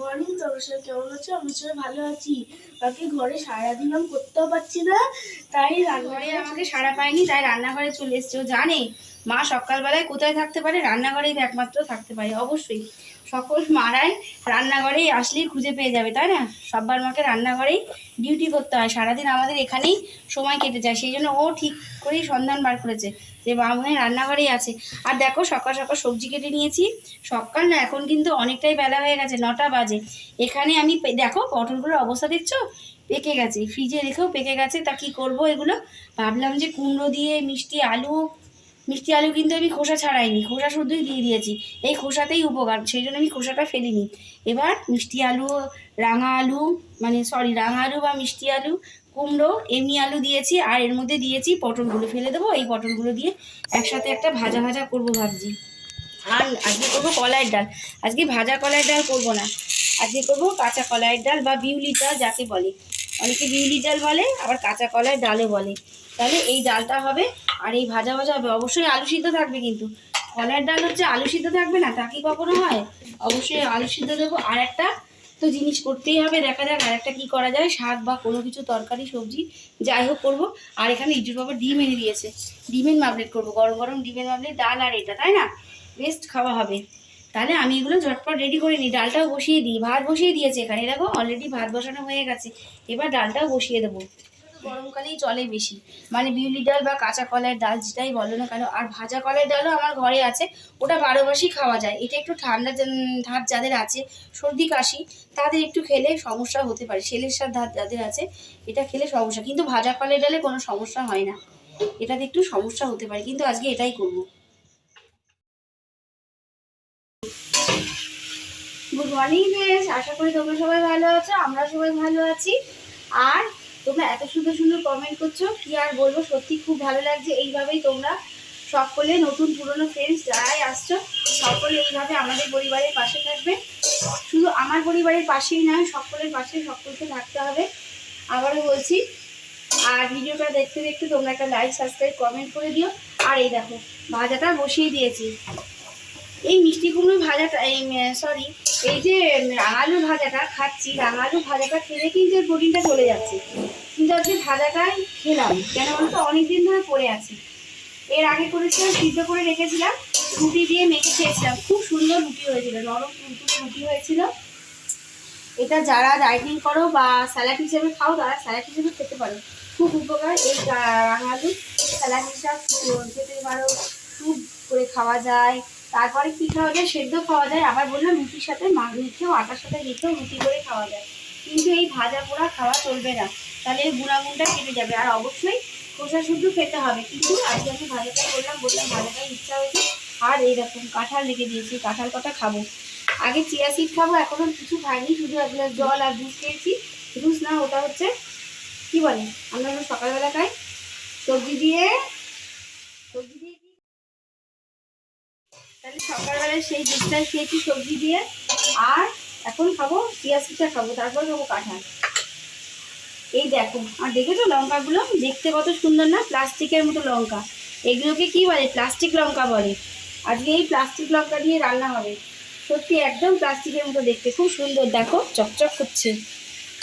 Morning তোমার সাথে কেমন আছো? আমি সবাই ভালো আছি। বাকি ঘরে সারা দিলাম করতেও পারছি না। তাই রান্নাঘরে আমাকে সাড়া পায়নি তাই রান্নাঘরে চলে এসছে। ও জানে মা সকালবেলায় কোথায় থাকতে পারে? রান্নাঘরেই একমাত্র থাকতে পারে অবশ্যই। সকল মারাই রান্নাঘরেই আসলেই খুঁজে পেয়ে যাবে তাই না? সব্বার মাকে রান্নাঘরেই ডিউটি করতে হয়। সারাদিন আমাদের এখানেই সময় কেটে যায়। সেই জন্য ও ঠিক করেই সন্ধান বার করেছে। যে বামুনের রান্নাঘরেই আছে। আর দেখো সকাল সকাল সবজি কেটে নিয়েছি। সকাল না এখন কিন্তু অনেকটাই বেলা হয়ে গেছে, নটা বাজে। এখানে আমি দেখো পটলগুলোর অবস্থা দেখছ? পেকে গেছে। ফ্রিজে রেখেও পেকে গেছে। তা কি করব এগুলো? ভাবলাম যে কুমড়ো দিয়ে মিষ্টি আলু। মিষ্টি আলু কিন্তু আমি খোসা ছাড়াইনি। খোসা শুদ্ধই দিয়ে দিয়েছি। এই খোসাতেই উপকার। সেই জন্য আমি খোসাটা ফেলিনি। এবার মিষ্টি আলু, রাঙা আলু মানে সরি রাঙা আলু বা মিষ্টি আলু কুমড়ো, এমনি আলু দিয়েছি, আর এর মধ্যে দিয়েছি পটলগুলো। ফেলে দেবো, এই পটলগুলো দিয়ে একসাথে একটা ভাজা ভাজা করব ভাবছি। আর আজকে করব কলাইয়ের ডাল। আজকে ভাজা কলাইয়ের ডাল করব না। আজকে করব কাঁচা কলাইয়ের ডাল বা বিউলির ডাল, যাকে বলে। অনেকে বিউলির ডাল বলে, আবার কাঁচা কলাইয়ের ডালও বলে। তাহলে এই ডালটা হবে, আর এই ভাজা ভাজা হবে। অবশ্যই আলু সিদ্ধ থাকবে কিন্তু। কলাইয়ের ডাল হচ্ছে আলু সিদ্ধ থাকবে না? তা কি কখনো হয়? অবশ্যই আলু সিদ্ধ দেবো। আর একটা তো জিনিস করতেই হবে। দেখা যাক আর একটা কী করা যায়, শাক বা কোনো কিছু, তরকারি, সবজি, যাই হোক করব। আর এখানে ইজুর বাবা ডিম এনে দিয়েছে। ডিমের মামলেট করব, গরম গরম ডিমের মামলেট ডাল আর এটা, তাই না? বেস্ট খাওয়া হবে। তাহলে আমি এগুলো ঝটপট রেডি করে নিই। ডালটাও বসিয়ে দিই। ভাত বসিয়ে দিয়েছে এখানে। দেখো অলরেডি ভাত বসানো হয়ে গেছে। এবার ডালটাও বসিয়ে দেবো। গরমকালেই চলে বেশি। মানে বিউলি ডাল বা কাঁচা কলার ডাল যেটাই বলো না কেন, আর ভাজা কলার ডালও আমার ঘরে আছে, ওটা বারো মাসই খাওয়া যায়। এটা একটু ঠান্ডা ধাত যাদের আছে, সর্দি কাশি, তাদের একটু খেলে সমস্যা হতে পারে। সেলের সাথে ধাত যাদের আছে, এটা খেলে সমস্যা। কিন্তু ভাজা কলের ডালে কোনো সমস্যা হয় না। এটাতে একটু সমস্যা হতে পারে। কিন্তু আজকে এটাই করব। গুড মর্নিং ফ্রেন্ডস আশা করি তোমরা সবাই ভালো আছো, আমরা সবাই ভালো আছি। আর তোমরা এত সুন্দর সুন্দর কমেন্ট করছ, কি আর বলব? সত্যি খুব ভালো লাগছে। এইভাবেই তোমরা সকলে নতুন পুরনো ফ্রেন্ডস যারাই আসছো, সকলে এইভাবে আমাদের পরিবারের পাশে থাকবে। শুধু আমার পরিবারের পাশেই নয়, সকলের পাশে সকলকে থাকতে হবে। আবারও বলছি, আর ভিডিওটা দেখতে দেখতে তোমরা একটা লাইক সাবস্ক্রাইব কমেন্ট করে দিও। আর এই দেখো, ভাজাটা বসিয়ে দিয়েছি। এই মিষ্টি কুমড়ো ভাজাটা, এই সরি এই যে রাঙালু ভাজাটা খাচ্ছি রাঙালু ভাজাটা খেলে কিন্তু প্রোটিনটা চলে যাচ্ছে। কিন্তু আজকে ভাজাটাই খেলাম, কেন বলতো অনেকদিন ধরে পড়ে আছে। এর আগে করেছিলাম, সিদ্ধ করে রেখেছিলাম, রুটি দিয়ে মেখে খেয়েছিলাম। খুব সুন্দর রুটি হয়েছিল, নরম তুলতুলে রুটি হয়েছিল। এটা যারা ডাইটিং করো বা স্যালাড হিসেবে খাও, তারা স্যালাড হিসেবে খেতে পারো। খুব উপকার এই রাঙালু স্যালাড হিসাব, খেতে পারো স্যুপ করে খাওয়া যায়। তারপরে কি খাওয়া যায়? সেদ্ধ খাওয়া যায়। আবার বললাম, রুটির সাথে মা মেখেও আটার সাথে মেখেও রুটি করে খাওয়া যায়। কিন্তু এই ভাজা পোড়া খাওয়া চলবে না। তাহলে এর গুণাগুণটা কেটে যাবে। আর অবশ্যই খোসা শুদ্ধ খেতে হবে। কিন্তু আজকে আমি ভাজাটা করলাম, বললাম ভাজাটা ইচ্ছা হয়েছে। আর এইরকম কাঁঠাল রেখে দিয়েছি। কাঁঠাল কটা খাব? আগে চিয়া সিড খাব, এখনও কিছু খাইনি। শুধু এক গ্লাস জল আর জুস খেয়েছি। জুস না, ওটা হচ্ছে, কি বলে? আমরা সকালবেলা খাই, সবজি দিয়ে সবজি দিয়ে কি তাহলে সকালবেলায় সেই জুসটাই খেয়েছি সবজি দিয়ে, আর এখন খাব চিয়া সিডটা খাব, তারপর খাব কাঁঠাল। এই দেখো, আর দেখেছ লঙ্কাগুলো? দেখতে কত সুন্দর না? প্লাস্টিকের মতো লঙ্কা। এগুলোকে কি বলে? প্লাস্টিক লঙ্কা বলে। আজকে এই প্লাস্টিক লঙ্কা দিয়ে রান্না হবে। সত্যি একদম প্লাস্টিকের মতো দেখতে, খুব সুন্দর। দেখো, চকচক করছে।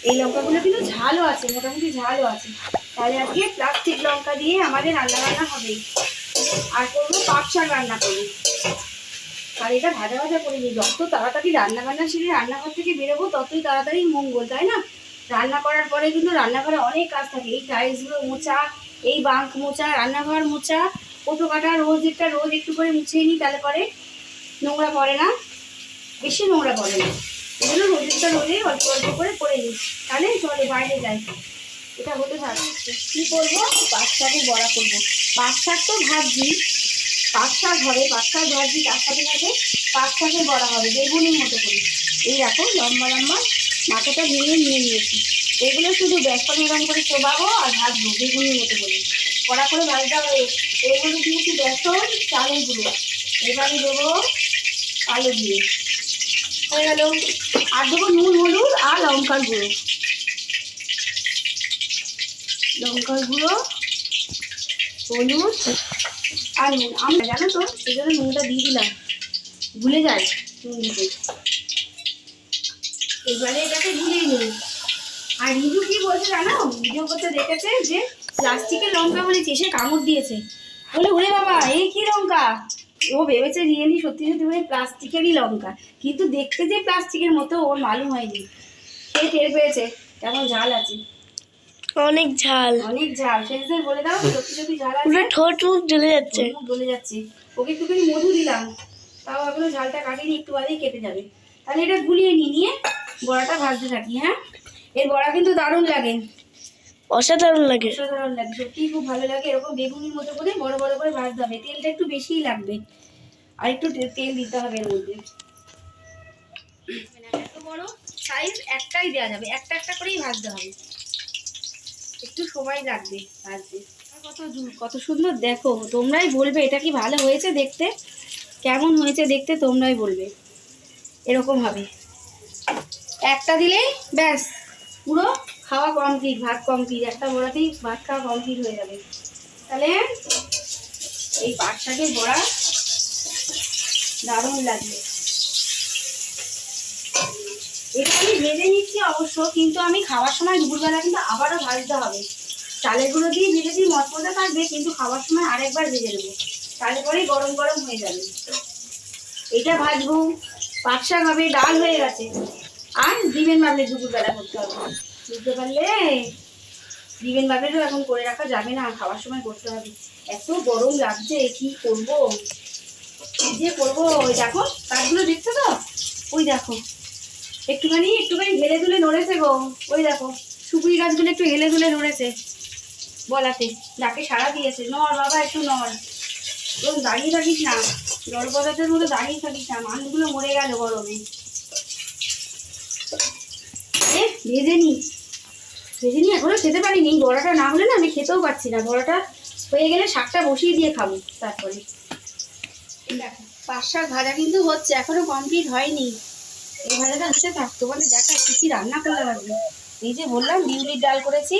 এই লঙ্কাগুলো কিন্তু ঝালও আছে, মোটামুটি ঝালও আছে। তাহলে আজকে প্লাস্টিক লঙ্কা দিয়ে আমাদের রান্না বান্না হবে। আর করব পাট রান্না করব। আর এটা ভাজা ভাজা করে নিই যত তাড়াতাড়ি রান্না বান্না সেরে রান্নাঘর থেকে বেরোবো, ততই তাড়াতাড়ি মঙ্গল, তাই না? রান্না করার পরে কিন্তু রান্নাঘরে অনেক কাজ থাকে। এই টাইলসগুলো মোচা এই বাঁক মোচা রান্নাঘর মোচা কোটো কাটা, রোজ একটা, রোজ একটু করে মুছিয়ে নিই তাহলে পরে নোংরা পড়ে না। বেশি নোংরা পড়ে না। এগুলো রোজেরটা রোজে অল্প অল্প করে করে নিই। তাহলে চলে বাইরে যাই। এটা হতে থাকছে কী করব? বাচ্চাকে বড়া করব। শাক তো ভাবছি পাঁচ শাক হবে পাঁচ শাক ভাবছি তার সাথে সাথে পাঁচ শাকের বড়া হবে, বেগুনের মতো করে। এই দেখো, লম্বা লম্বা মাথাটা ভেঙে নিয়ে নিয়েছি। এগুলো শুধু বেসন এরকম করে চোবাবো আর ভাজবো, বেগুনের মতো করে। কড়া করে ভাজতে হবে। এগুলো দিয়েছি বেসন চালের গুঁড়ো। এবারে দেবো আলু দিয়ে। হয়ে গেল। আর দেবো নুন, হলুদ আর লঙ্কার গুঁড়ো। লঙ্কার গুঁড়ো, হলুদ আর নুন আমি জানো তো সেই জন্য নুনটা দিয়ে দিলাম। ভুলে যাই নুন দিতে। এবারে এটাকে গুলিয়ে নিই। আর রিজু কি বলছে জানো? ভিডিও করতে দেখেছে যে প্লাস্টিকের লঙ্কা বলেছে সে কামড় দিয়েছে। বলে, ওরে বাবা এই কি লঙ্কা? ও ভেবেছে রিয়েলি সত্যি সত্যি বলে প্লাস্টিকেরই লঙ্কা। কিন্তু দেখতে যে প্লাস্টিকের মতো, ওর মালুম হয়নি। সে টের পেয়েছে, কেমন ঝাল আছে। অনেক ঝাল। অনেক ঝাল। সে বলে দাও সত্যি সত্যি ঝাল আছে। পুরো ঠোঁট মুখ জ্বলে যাচ্ছে। মুখ গলে যাচ্ছে। ওকে একটুখানি মধু দিলাম। তাও এখনও ঝালটা কাটিনি একটু বাদেই কেটে যাবে। তাহলে এটা গুলিয়ে নিয়ে নিয়ে বড়াটা ভাজতে থাকি হ্যাঁ? এর বড়া কিন্তু দারুণ লাগে। অসাধারণ লাগে। অসাধারণ লাগে সত্যিই খুব ভালো লাগে। এরকম বেগুনির মতো করে বড় বড় করে ভাজতে হবে। তেলটা একটু বেশিই লাগবে। আর একটু তেল দিতে হবে এর মধ্যে। এত বড় সাইজ একটাই দেওয়া যাবে। একটা একটা করেই ভাজতে হবে। একটু সময় লাগবে ভাজতে কত কত সুন্দর, দেখো, তোমরাই বলবে এটা কি ভালো হয়েছে দেখতে? কেমন হয়েছে দেখতে তোমরাই বলবে। এরকম হবে। একটা দিলেই ব্যাস, পুরো খাওয়া কমপ্লিট ভাত কমপ্লিট একটা বড়াতেই ভাত খাওয়া কমপ্লিট হয়ে যাবে। তাহলে এই পাট শাকের বড়া দারুণ লাগবে। এটা আমি ভেজে নিচ্ছি অবশ্য, কিন্তু আমি খাওয়ার সময় দুপুরবেলা কিন্তু আবারও ভাজতে হবে। চালের গুঁড়ো দিয়ে ভেজেছি মশমশা থাকবে, কিন্তু খাওয়ার সময় আরেকবার ভেজে নেব। তারপরেই গরম গরম হয়ে যাবে। এটা ভাজবো। পাট শাক হবে, ডাল হয়ে গেছে। আর ডিমের মাবলে দুপুরবেলা করতে হবে। বুঝতে পারলে? ডিমের মাবলেটাও এখন করে রাখা যাবে না, খাওয়ার সময় করতে হবে। এত গরম লাগছে, কি করব? যে করব? ওই দেখো, তারগুলো দেখছ তো? ওই দেখো। একটুখানি একটুখানি হেলে দুলে নড়েছে গো। ওই দেখো, সুপুরি গাছগুলো একটু হেলে দুলে নড়েছে। বলাতে ডাকে সাড়া দিয়েছে। নর বাবা, একটু নর এবং দাঁড়িয়ে থাকিস না। জল পদার্থের মতো দাঁড়িয়ে থাকিস না। মাছগুলো মরে গেল গরমে। ভেজে নি। ভেজে নি, এখনও খেতে পারিনি। বড়াটা না হলে না আমি খেতেও পারছি না। বড়াটা হয়ে গেলে শাকটা বসিয়ে দিয়ে খাব তারপরে। দেখো, পাঁচ শাক ভাজা কিন্তু হচ্ছে, এখনও কমপ্লিট হয়নি। এই ভাজাটা হচ্ছে থাক তোমাদের দেখা কি কি রান্না করলাম আজকে এই যে বললাম, বিউলির ডাল করেছি।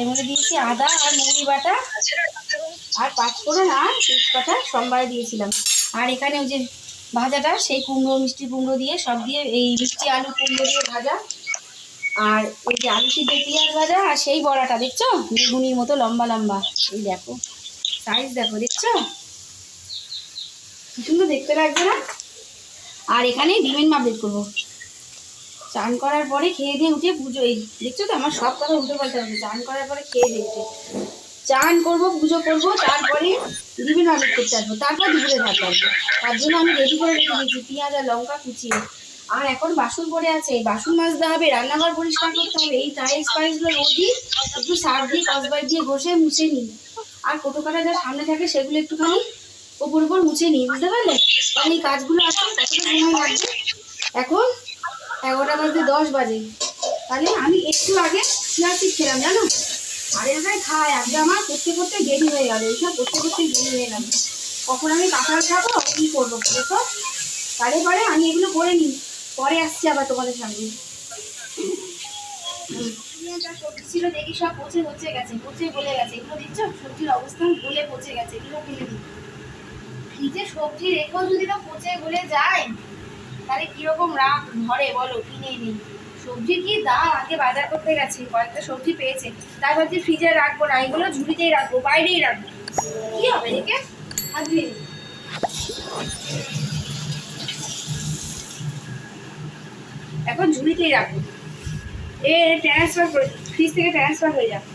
এর মধ্যে দিয়েছি আদা আর মুড়ি বাটা আর পাঁচফোড়ন আর তেজপাতা সোমবারে দিয়েছিলাম। আর এখানে ওই যে ভাজাটা, সেই কুমড়ো, মিষ্টি কুমড়ো দিয়ে সব দিয়ে এই মিষ্টি আলু কুমড়ো দিয়ে ভাজা। আর ওই যে আলু সিদ্ধ পেঁয়াজ ভাজা আর সেই বড়াটা, দেখছ? বেগুনির মতো লম্বা লম্বা। এই দেখো সাইজ দেখো, দেখছ? কি সুন্দর দেখতে লাগছে না? আর এখানে ডিমের মাপলেট করব। চান করার পরে খেয়ে দিয়ে উঠে পুজো, এই দেখছ তো আমার সব কথা উল্টো পাল্টা হবে। চান করার পরে খেয়ে দিয়ে উঠে। চান করব, পুজো করব, তারপরে ডিমের মাপলেট করতে আসব। তারপর দুপুরে ভাত লাগবে তার জন্য আমি রেডি করে রেখে দিয়েছি, পেঁয়াজ আর লঙ্কা কুচিয়ে। আর এখন বাসন পড়ে আছে, বাসন মাজতে হবে, রান্নাঘর পরিষ্কার করতে হবে। এই টাইলস ফাইলসগুলো রোজই একটু সার দিয়ে কসবার দিয়ে ঘষে মুছে নিই। আর কোটো কাটা যা সামনে থাকে, সেগুলো একটুখানি ওপর উপর মুছে নিই, বুঝতে পারলে? এই কাজগুলো আছে কতটা সময় লাগবে। এখন এগারোটা বাজতে দশ বাজে। তাহলে আমি একটু আগে প্লাস্টিক খেলাম, জানো? আরে এলাকায় খায়, আজকে আমার করতে করতে দেরি হয়ে গেল। এইসব করতে করতে দেরি হয়ে গেল। কখন আমি কাঁকড়া খাব, কী করব দেখো তাহলে পরে আমি এগুলো করে নিই। পরে আসছি আবার তোমাদের সামনে ছিল, দেখি সব পচে পচে গেছে, পচে গলে গেছে। এগুলো দেখছ? সবজির অবস্থান গলে পচে গেছে, এগুলো ফেলে দিই। ফ্রিজে সবজি রেখেও যদি না পচে গলে যায়, তাহলে কীরকম রাগ ধরে বলো? কিনে নিই? সবজির কি দাম? আগে বাজার করতে গেছে, কয়েকটা সবজি পেয়েছে। তারপর যে ফ্রিজে রাখব না, এগুলো ঝুড়িতেই রাখব, বাইরেই রাখব। কি হবে রেখে হাত এখন ঝুড়িতেই রাখব। এ ট্রান্সফার করে ফ্রিজ থেকে ট্রান্সফার হয়ে যাবে।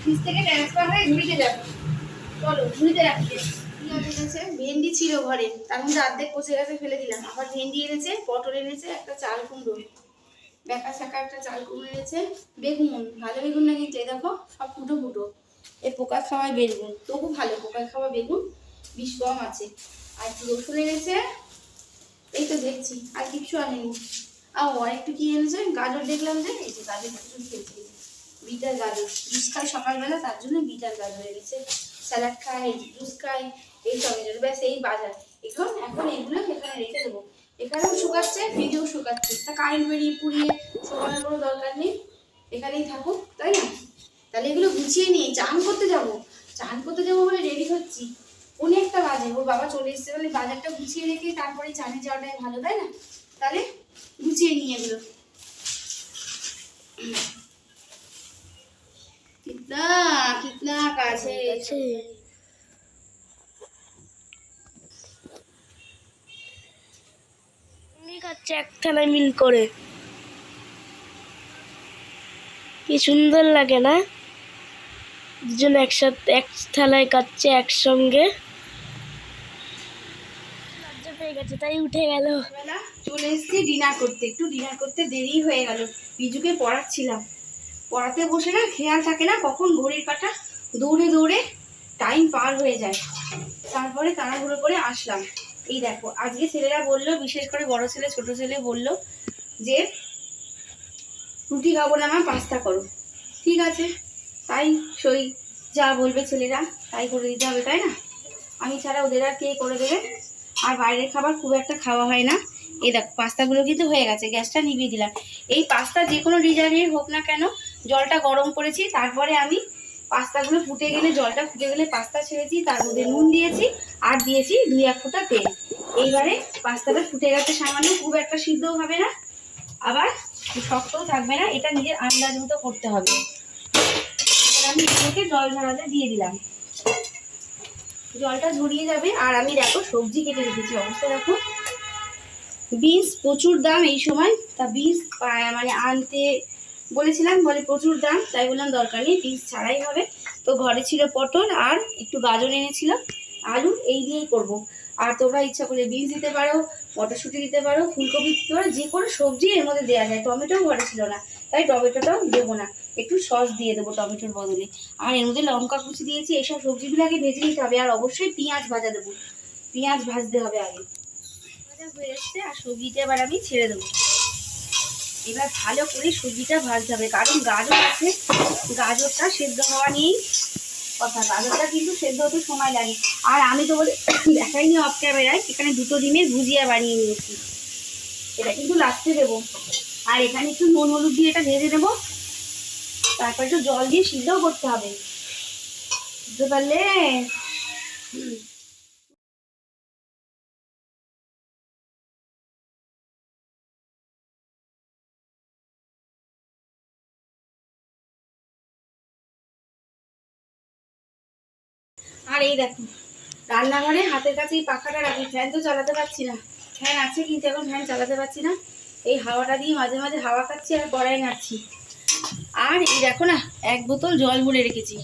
ফ্রিজ থেকে ট্রান্সফার হয়ে ঝুড়িতে যাবে। চলো, ঝুড়িতে রাখতে এনেছে, ভেন্ডি ছিল ঘরে, তার মধ্যে অর্ধেক পচে গেছে, ফেলে দিলাম। আবার ভেন্ডি এনেছে, পটল এনেছে, একটা চাল কুমড়ো বেকা শাকা একটা চাল কুমড়ো এনেছে, বেগুন, ভালো বেগুন না কিন্তু দেখো? সব ফুটো ফুটো। এই পোকা খাওয়ায় বেগুন, তবু ভালো, পোকা খাওয়া বেগুন, বিষ কম আছে। আর একটু রসুন এনেছে, এই তো দেখছি, আর কিছু আনেনি। আর একটু কি এনেছে? গাজর দেখলাম যে, এই যে গাজর গাজর খেয়েছি। বিটার গাজর। জুস খাই সকালবেলা, তার জন্য বিটার গাজর এনেছে। স্যালাড খাই জুস খাই এই এনেছে ব্যাস, এই বাজার। এখন এখন এগুলো এখানে রেখে দেবো। এখানেও শুকাচ্ছে, ফ্রিজেও শুকাচ্ছে। তা কারেন্ট বেরিয়ে পুড়িয়ে শুকানোর কোনো দরকার নেই। এখানেই থাকুক, তাই না? তাহলে এগুলো গুছিয়ে নিয়ে চান করতে যাব। চান করতে যাব বলে রেডি হচ্ছি। অনেকটা বাজে। ওর বাবা চলে এসছে বলে বাজারটা গুছিয়ে রেখে তারপরে চানে যাওয়াটাই ভালো, তাই না? তাহলে গুছিয়ে নিয়ে এগুলো। কিতনা কিতনা কাছে। এমনি খাচ্ছে এক থালায় মিল করে। কি সুন্দর লাগে না? দুজন একসাথে এক থালায় খাচ্ছে একসঙ্গে। তাই উঠে গেল। চলে এসেছি ডিনার করতে। একটু ডিনার করতে দেরি হয়ে গেল। বিজুকে পড়াচ্ছিলাম। পড়াতে বসে না, খেয়াল থাকে না কখন ঘড়ির কাটা দৌড়ে দৌড়ে টাইম পার হয়ে যায়। তারপরে তাড়াহুড়ো করে আসলাম। এই দেখো, আজকে ছেলেরা বলল, বিশেষ করে বড় ছেলে, ছোট ছেলে বলল যে, রুটি খাব না মা, পাস্তা করো। ঠিক আছে, তাই সই, যা বলবে ছেলেরা, তাই করে দিতে হবে, তাই না? আমি ছাড়া ওদের আর কে করে দেবে? আর বাইরের খাবার খুব একটা খাওয়া হয় না। এই দেখো, পাস্তাগুলো কিন্তু হয়ে গেছে, গ্যাসটা নিভিয়ে দিলাম। এই পাস্তা যে কোনো ডিজাইনের হোক না কেন, জলটা গরম করেছি, তারপরে আমি পাস্তাগুলো ফুটে গেলে, জলটা ফুটে গেলে পাস্তা ছেড়েছি তার মধ্যে নুন দিয়েছি আর দিয়েছি দুই এক ফোঁটা তেল। এইবারে পাস্তাটা ফুটে গেছে সামান্য, খুব একটা সিদ্ধও হবে না, আবার শক্তও থাকবে না, এটা নিজের আন্দাজ মতো করতে হবে। আমি এগুলোকে জল ঝরাতে দিয়ে দিলাম। জলটা ঝরিয়ে যাবে, আর আমি দেখো সবজি কেটে রেখেছি, অবস্থা দেখো। বিনস প্রচুর দাম এই সময়, তা বিনস মানে আনতে বলেছিলাম বলে প্রচুর দাম, তাই বললাম দরকার নেই বিনস ছাড়াই হবে। তো ঘরে ছিল পটল আর একটু গাজর এনেছিল, আলু এই দিয়েই করব। আর তোমরা ইচ্ছা করলে বিনস দিতে পারো, মটরশুঁটি দিতে পারো, ফুলকপি দিতে পারো, যে কোনো সবজি এর মধ্যে দেওয়া যায়। টমেটোও ঘরে ছিল না, তাই টমেটোটাও দেবো না। একটু সস দিয়ে দেবো টমেটোর বদলে। আর এর মধ্যে লঙ্কা কুচি দিয়েছি এইসব সবজিগুলো আগে ভেজে নিতে হবে, আর অবশ্যই পেঁয়াজ ভাজা দেবো। পেঁয়াজ ভাজতে হবে আগে। ভাজা হয়ে এসছে, আর সবজিটা এবার আমি ছেড়ে দেবো। এবার ভালো করে সবজিটা ভাজতে হবে। কারণ গাজর আছে, গাজরটা সেদ্ধ হওয়া নিয়েই কথা। গাজরটা কিন্তু সেদ্ধ হতে সময় লাগে। আর আমি তো বলে দেখাইনি অফ ক্যামেরায় এখানে দুটো ডিমের ভুজিয়া বানিয়ে নিয়েছি। এটা কিন্তু লাস্টে দেবো। আর এখানে একটু নুন হলুদ দিয়ে এটা ভেজে দেবো তারপর একটু জল দিয়ে সিদ্ধও করতে হবে। বুঝতে পারলে? হুম। আর এই দেখো, রান্নাঘরে হাতের কাছে এই পাখাটা রাখি ফ্যান তো চালাতে পারছি না। ফ্যান আছে কিন্তু এখন ফ্যান চালাতে পারছি না। এই হাওয়াটা দিয়ে মাঝে মাঝে হাওয়া খাচ্ছি আর কড়াই নাচ্ছি আর এই দেখো না, এক বোতল জল ভরে রেখেছি।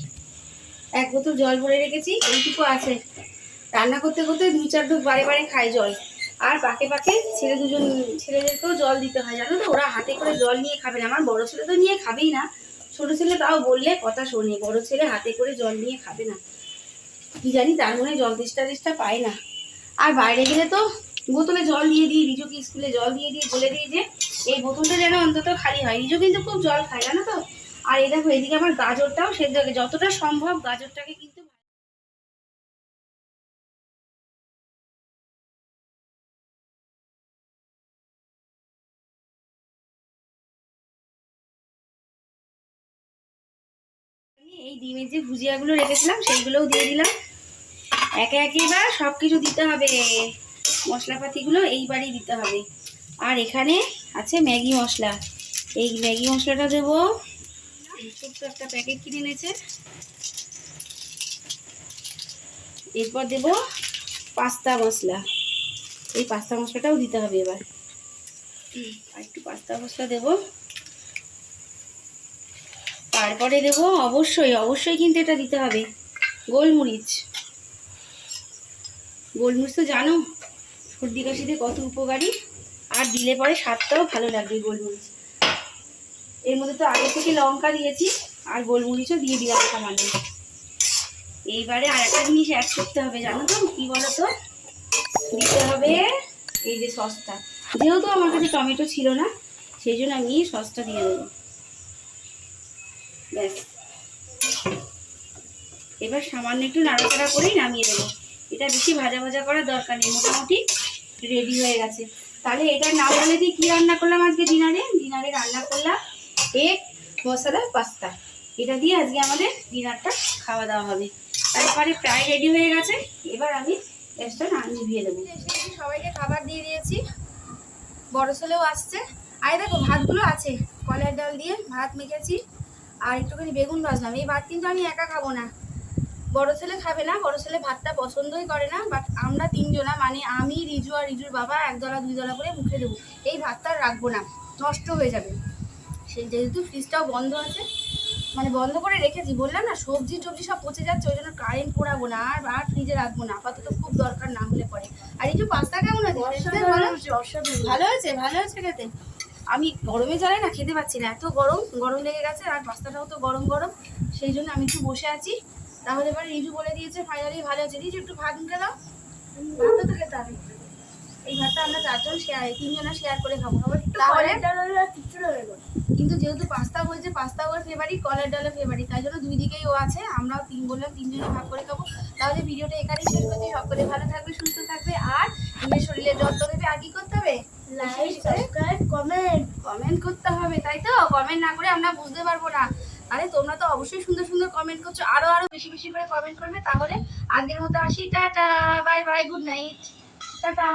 এক বোতল জল ভরে রেখেছি, এইটুকু আছে। রান্না করতে করতে দুই চার ঢোক বারে বারে খায় জল। আর পাকে পাকে ছেলে দুজন, ছেলেদেরকেও জল দিতে হয়, জানো তো? ওরা হাতে করে জল নিয়ে খাবে না। আমার বড় ছেলে তো নিয়ে খাবেই না। ছোট ছেলে তাও বললে কথা শোনে, বড় ছেলে হাতে করে জল নিয়ে খাবে না। কি জানি, তার মনে জল তেষ্টা তেষ্টা পায় না। আর বাইরে গেলে তো বোতলে জল দিয়ে দিই রিজুকে স্কুলে জল দিয়ে দিয়ে বলে দিই যে এই বোতলটা যেন অন্তত খালি হয়। রিজু কিন্তু খুব জল খায় না তো? আর এই দেখো, এদিকে আমার গাজরটাও সেদ্ধ যতটা সম্ভব গাজরটাকে কিন্তু ডিমের যে ভুজিয়াগুলো রেখেছিলাম, সেইগুলোও দিয়ে দিলাম। একে একে এবার সব কিছু দিতে হবে। মশলাপাতিগুলো এইবারই দিতে হবে। আর এখানে আছে ম্যাগি মশলা। এই ম্যাগি মশলাটা দেবো। ছোট্ট একটা প্যাকেট কিনে এনেছে। এরপর দেব পাস্তা মশলা। এই পাস্তা মশলাটাও দিতে হবে এবার। আর একটু পাস্তা মশলা দেবো। তারপরে দেবো, অবশ্যই অবশ্যই কিন্তু এটা দিতে হবে। গোলমরিচ। গোলমরিচ তো জানো, সর্দি কাশিতে কত উপকারী। আর দিলে পরে স্বাদটাও ভালো লাগবে গোলমরিচ। এর মধ্যে তো আগে থেকে লঙ্কা দিয়েছি, আর গোলমরিচও দিয়ে দিলাম সামান্য। এইবারে আর একটা জিনিস অ্যাড করতে হবে, জানো তো? কি বলো তো দিতে হবে এই যে সসটা। যেহেতু আমার কাছে টমেটো ছিল না, সেই জন্য আমি সসটা দিয়ে দেবো। ব্যাস। এবার সামান্য একটু নাড়াচাড়া করেই নামিয়ে দেবো এটা বেশি ভাজা ভাজা করার দরকার নেই, মোটামুটি রেডি হয়ে গেছে। তাহলে এটা না বলে দিয়ে কী রান্না করলাম আজকে ডিনারে? ডিনারে রান্না করলাম এগ মশলা, পাস্তা। এটা দিয়ে আজকে আমাদের ডিনারটা খাওয়া দাওয়া হবে। তারপরে প্রায় রেডি হয়ে গেছে। এবার আমি গ্যাসটা না নিভিয়ে দেবো। সবাইকে খাবার দিয়ে দিয়েছি। বড় ছেলেও আসছে। আর দেখো, ভাতগুলো আছে। কলের ডাল দিয়ে ভাত মেখেছি। আর একটুখানি বেগুন ভাজলাম। এই ভাত কিন্তু আমি একা খাব না। বড় ছেলে খাবে না বড় ছেলে ভাতটা পছন্দই করে না বাট আমরা তিনজনা মানে আমি রিজু আর রিজুর বাবা এক দলা দুই দলা করে মুখে দেবো। এই ভাতটা রাখব না নষ্ট হয়ে যাবে। সেই যেহেতু ফ্রিজটাও বন্ধ আছে মানে বন্ধ করে রেখেছি বললাম না সবজি টবজি সব পচে যাচ্ছে ওই জন্য কারেন্ট পোড়াবো না আর আর ফ্রিজে রাখব না আপাতত খুব দরকার না হলে পরে। আর এই যে পাস্তা কেমন আছে ভালো হয়েছে? ভালো হয়েছে খেতে? আমি গরমে জ্বালাই না খেতে পাচ্ছি না। এত গরম গরম লেগে গেছে আর পাস্তাটাও তো গরম গরম। সেই জন্য আমি একটু বসে আছি। তাহলে এবার রিজু বলে দিয়েছে ফাইনালি ভালো হয়েছে রিজু একটু ভাত মুখে দাও। ভাতটা তো খেতে হবে এই ভাতটা আমরা চারজন শেয়ার তিনজনা শেয়ার করে খাব। তাহলে কিন্তু যেহেতু পাস্তা বলছে পাস্তা ওর ফেভারিট কলার ডালের ফেভারিট তাই জন্য দুই দিকেই ও আছে। আমরাও তিন বললাম তিনজনে ভাগ করে খাব। তাহলে ভিডিওটা এখানেই শেষ করছি। সকলে ভালো থাকবে সুস্থ থাকবে আর নিজের শরীরের যত্ন নেবে। আর কি করতে হবে? লাইক সাবস্ক্রাইব কমেন্ট কমেন্ট করতে হবে তাই তো? কমেন্ট না করে আমরা বুঝতে পারব না। আরে তোমরা তো অবশ্যই সুন্দর সুন্দর কমেন্ট করছ। আরও আরও বেশি বেশি করে কমেন্ট করবে তাহলে আজকের মতো আসি। Tata bye bye good night tata.